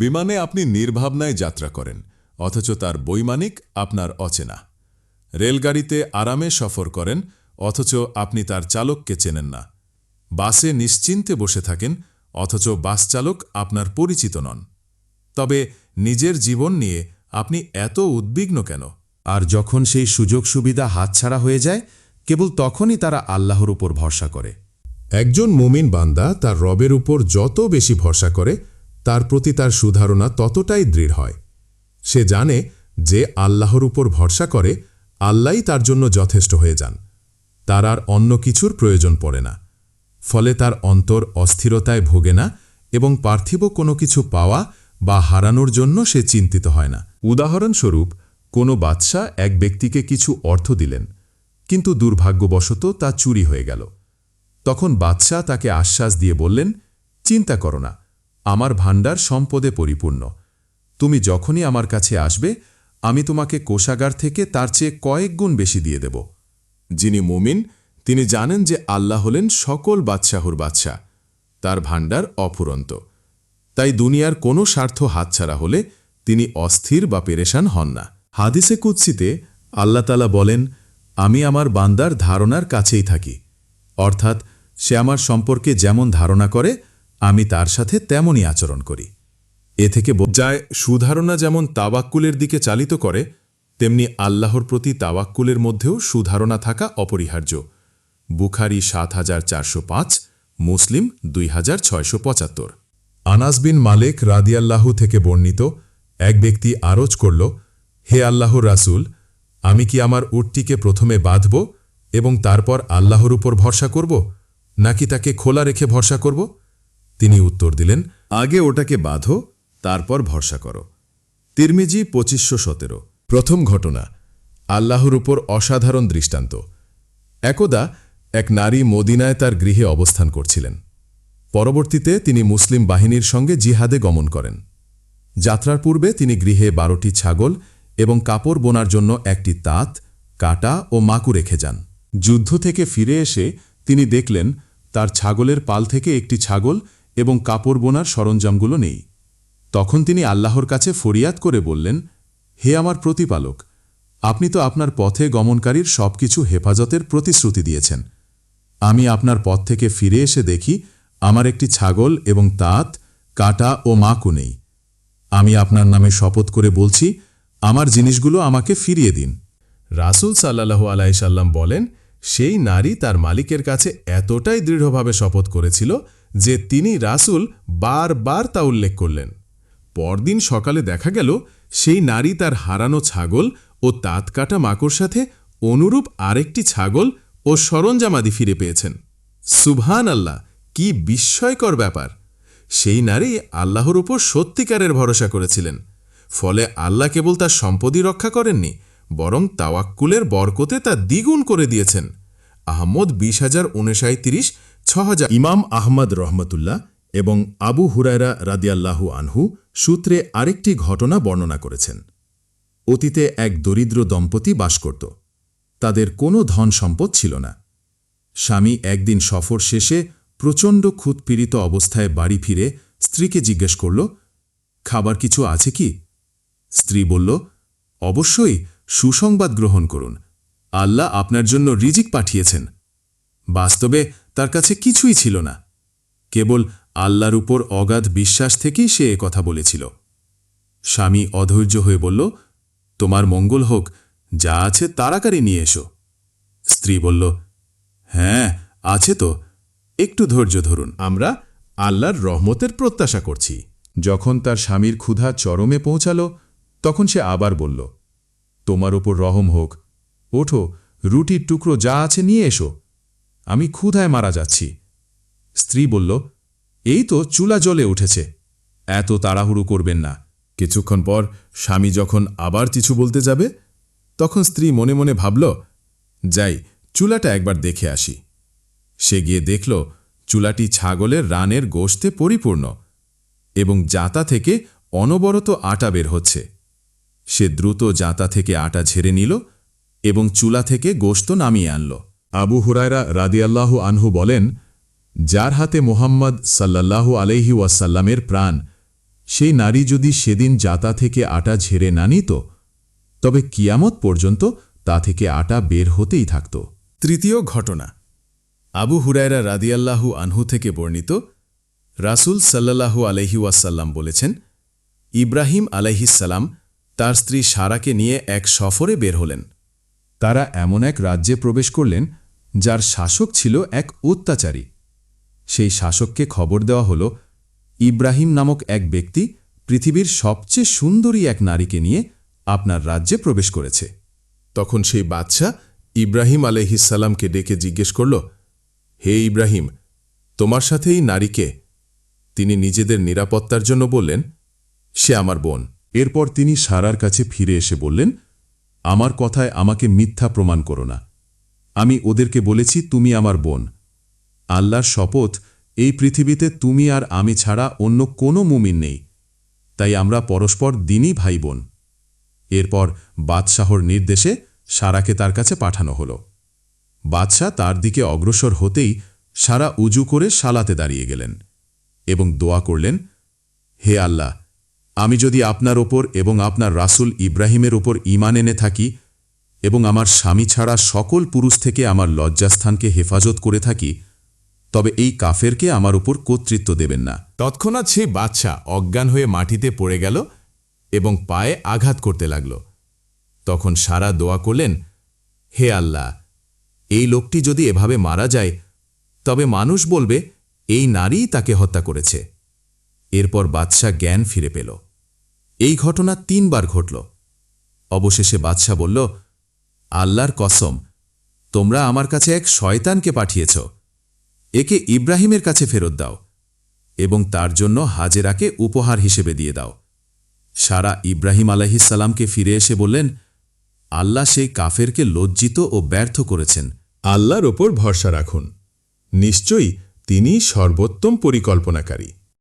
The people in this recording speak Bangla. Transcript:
বিমানে আপনি নির্ভাবনায় যাত্রা করেন, অথচ তার বৈমানিক আপনার অচেনা। রেলগাড়িতে আরামে সফর করেন, অথচ আপনি তার চালককে চেনেন না। বাসে নিশ্চিন্তে বসে থাকেন, অথচ বাস চালক আপনার পরিচিত নন। তবে নিজের জীবন নিয়ে আপনি এত উদ্বিগ্ন কেন? আর যখন সেই সুযোগ সুবিধা হাতছাড়া হয়ে যায়, কেবল তখনই তারা আল্লাহর উপর ভরসা করে। একজন মুমিন বান্দা তার রবের উপর যত বেশি ভরসা করে তার প্রতি তার সুধারণা ততটাই দৃঢ় হয়। সে জানে যে আল্লাহর উপর ভরসা করে আল্লাহই তার জন্য যথেষ্ট হয়ে যান। তার আর অন্য কিছুর প্রয়োজন পড়ে না। ফলে তার অন্তর অস্থিরতায় ভোগে না এবং পার্থিব কোনো কিছু পাওয়া বা হারানোর জন্য সে চিন্তিত হয় না। উদাহরণস্বরূপ, কোনো বাদশাহ এক ব্যক্তিকে কিছু অর্থ দিলেন, কিন্তু দুর্ভাগ্যবশত তা চুরি হয়ে গেল। তখন বাদশাহ তাকে আশ্বাস দিয়ে বললেন, চিন্তা করো না আমার ভাণ্ডার সম্পদে পরিপূর্ণ। তুমি যখনই আমার কাছে আসবে, আমি তোমাকে কোষাগার থেকে তার চেয়ে কয়েক গুণ বেশি দিয়ে দেব। যিনি মুমিন, তিনি জানেন যে আল্লাহ হলেন সকল বাদশাহুর বাদশাহ। তার ভাণ্ডার অফুরন্ত। তাই দুনিয়ার কোনো স্বার্থ হাতছাড়া হলে তিনি অস্থির বা পেরেশান হন না। হাদিসে কুৎসিতে আল্লাতালা বলেন, আমি আমার বান্দার ধারণার কাছেই থাকি। অর্থাৎ সে আমার সম্পর্কে যেমন ধারণা করে আমি তার সাথে তেমনই আচরণ করি। এ থেকে বোঝায় সুধারণা যেমন তাবাক্কুলের দিকে চালিত করে, তেমনি আল্লাহর প্রতি তাওয়াক্কুলের মধ্যেও সুধারণা থাকা অপরিহার্য। বুখারি সাত হাজার চারশো পাঁচ, মুসলিম দুই হাজার ছয়শো পঁচাত্তর। আনাস বিন মালেক রাদিয়াল্লাহু থেকে বর্ণিত, এক ব্যক্তি আরজ করল, হে আল্লাহর রাসূল, আমি কি আমার উটটিকে প্রথমে বাঁধব এবং তারপর আল্লাহর উপর ভরসা করব, নাকি তাকে খোলা রেখে ভরসা করব? তিনি উত্তর দিলেন, আগে ওটাকে বাঁধো, তারপর ভরসা করো। তিরমিজি পঁচিশশো সতেরো। প্রথম ঘটনা, আল্লাহর উপর অসাধারণ দৃষ্টান্ত। একদা এক নারী মদিনায় তার গৃহে অবস্থান করছিলেন। পরবর্তীতে তিনি মুসলিম বাহিনীর সঙ্গে জিহাদে গমন করেন। যাত্রার পূর্বে তিনি গৃহে বারোটি ছাগল এবং কাপড় বোনার জন্য একটি তাঁত, কাটা ও মাকু রেখে যান। যুদ্ধ থেকে ফিরে এসে তিনি দেখলেন, তার ছাগলের পাল থেকে একটি ছাগল এবং কাপড় বোনার সরঞ্জামগুলো নেই। তখন তিনি আল্লাহর কাছে ফরিয়াদ করে বললেন, হে আমার প্রতিপালক, আপনি তো আপনার পথে গমনকারীর সবকিছু হেফাজতের প্রতিশ্রুতি দিয়েছেন। আমি আপনার পথ থেকে ফিরে এসে দেখি, আমার একটি ছাগল এবং তাঁত, কাটা ও মাকু নেই। আমি আপনার নামে শপথ করে বলছি, আমার জিনিসগুলো আমাকে ফিরিয়ে দিন। রাসুল সাল্লাহু আলাইসাল্লাম বলেন, সেই নারী তার মালিকের কাছে এতটাই দৃঢ়ভাবে শপথ করেছিল যে তিনি রাসুল বারবার তা উল্লেখ করলেন। পরদিন সকালে দেখা গেল, সেই নারী তার হারানো ছাগল ও তাঁত কাটা সাথে অনুরূপ আরেকটি ছাগল ও সরঞ্জামাদি ফিরে পেয়েছেন। সুবহান আল্লাহ কি বিস্ময়কর ব্যাপার! সেই নারী আল্লাহর উপর সত্যিকারের ভরসা করেছিলেন। ফলে আল্লাহ কেবল তার সম্পদই রক্ষা করেননি, বরং তাওয়াক্কুলের বরকতে তা দ্বিগুণ করে দিয়েছেন। আহমদ বিশ হাজার উনসাঁত্রিশ ছ ইমাম আহমদ রহমতুল্লাহ এবং আবু হুরায়রা রাদিয়াল্লাহু আনহু সূত্রে আরেকটি ঘটনা বর্ণনা করেছেন। অতীতে এক দরিদ্র দম্পতি বাস করত। তাদের কোনো ধন সম্পদ ছিল না। স্বামী একদিন সফর শেষে প্রচণ্ড খুঁতপীড়িত অবস্থায় বাড়ি ফিরে স্ত্রীকে জিজ্ঞেস করল, খাবার কিছু আছে কি? স্ত্রী বলল, অবশ্যই, সুসংবাদ গ্রহণ করুন। আল্লাহ আপনার জন্য রিজিক পাঠিয়েছেন। বাস্তবে তার কাছে কিছুই ছিল না। কেবল আল্লাহর উপর অগাধ বিশ্বাস থেকেই সে কথা বলেছিল। স্বামী অধৈর্য হয়ে বলল, তোমার মঙ্গল হোক, যা আছে তাড়াতাড়ি নিয়ে এসো। স্ত্রী বলল হ্যাঁ আছে তো, একটু ধৈর্য ধরুন। আমরা আল্লাহর রহমতের প্রত্যাশা করছি। যখন তার স্বামীর ক্ষুধা চরমে পৌঁছাল, তখন সে আবার বলল, তোমার ওপর রহম হোক, ওঠো, রুটির টুকরো যা আছে নিয়ে এসো। আমি ক্ষুধায় মারা যাচ্ছি। স্ত্রী বলল, এই তো চুলা জ্বলে উঠেছে। এত তাড়াহুড়ো করবেন না। কিছুক্ষণ পর স্বামী যখন আবার কিছু বলতে যাবে, তখন স্ত্রী মনে মনে ভাবল, যাই, চুলাটা একবার দেখে আসি। সে গিয়ে দেখল, চুলাটি ছাগলের রানের গোশতে পরিপূর্ণ এবং জাতা থেকে অনবরত আটা বের হচ্ছে। সে দ্রুত জাতা থেকে আটা ঝেড়ে নিল এবং চুলা থেকে গোশত নামিয়ে আনল। আবু হুরায়রা রাদিয়াল্লাহু আনহু বলেন, যার হাতে মোহাম্মদ সাল্লাল্লাহু আলহি ওয়াসাল্লামের প্রাণ, সেই নারী যদি সেদিন জাতা থেকে আটা ঝেড়ে না নিত, তবে কিয়ামত পর্যন্ত তা থেকে আটা বের হতেই থাকত। তৃতীয় ঘটনা, আবু হুরায়রা রাদিয়াল্লাহু আনহু থেকে বর্ণিত, রাসূল সাল্লাল্লাহু আলহি ওয়াসাল্লাম বলেছেন, ইব্রাহিম আলাইহিসাল্লাম তার স্ত্রী সারাকে নিয়ে এক সফরে বের হলেন। তারা এমন এক রাজ্যে প্রবেশ করলেন যার শাসক ছিল এক অত্যাচারী। সেই শাসককে খবর দেওয়া হল, ইব্রাহিম নামক এক ব্যক্তি পৃথিবীর সবচেয়ে সুন্দরী এক নারীকে নিয়ে আপনার রাজ্যে প্রবেশ করেছে। তখন সেই বাদশা ইব্রাহিম আলহিসাল্লামকে ডেকে জিজ্ঞেস করল, হে ইব্রাহিম, তোমার সাথে এই নারীকে? তিনি নিজেদের নিরাপত্তার জন্য বললেন, সে আমার বোন। এরপর তিনি সারার কাছে ফিরে এসে বললেন, আমার কথায় আমাকে মিথ্যা প্রমাণ করো না। আমি ওদেরকে বলেছি, তুমি আমার বোন। আল্লাহর শপথ, এই পৃথিবীতে তুমি আর আমি ছাড়া অন্য কোনো মুমিন নেই। তাই আমরা পরস্পর দিনই ভাই বোন এরপর বাদশাহর নির্দেশে সারাকে তার কাছে পাঠানো হল। বাদশাহ তার দিকে অগ্রসর হতেই সারা উজু করে সালাতে দাঁড়িয়ে গেলেন এবং দোয়া করলেন, হে আল্লাহ, আমি যদি আপনার ওপর এবং আপনার রাসূল ইব্রাহিমের ওপর ঈমান এনে থাকি এবং আমার স্বামী ছাড়া সকল পুরুষ থেকে আমার লজ্জাস্থানকে হেফাজত করে থাকি, তবে এই কাফেরকে আমার উপর কর্তৃত্ব দেবেন না। তৎক্ষণাৎ সেই বাচ্চা অজ্ঞান হয়ে মাটিতে পড়ে গেল এবং পায়ে আঘাত করতে লাগল। তখন সারা দোয়া করলেন, হে আল্লাহ, এই লোকটি যদি এভাবে মারা যায়, তবে মানুষ বলবে, এই নারীই তাকে হত্যা করেছে। এরপর বাদশাহ জ্ঞান ফিরে পেল। এই ঘটনা তিনবার ঘটল। অবশেষে বাদশাহ বলল আল্লাহর কসম, তোমরা আমার কাছে এক শয়তানকে পাঠিয়েছ। একে ইব্রাহিমের কাছে ফেরত দাও এবং তার জন্য হাজেরাকে উপহার হিসেবে দিয়ে দাও। সারা ইব্রাহিম আলাহিসাল্লামকে ফিরে এসে বললেন, আল্লাহ সেই কাফেরকে লজ্জিত ও ব্যর্থ করেছেন। আল্লাহর ওপর ভরসা রাখুন। নিশ্চয়ই তিনি সর্বোত্তম পরিকল্পনাকারী।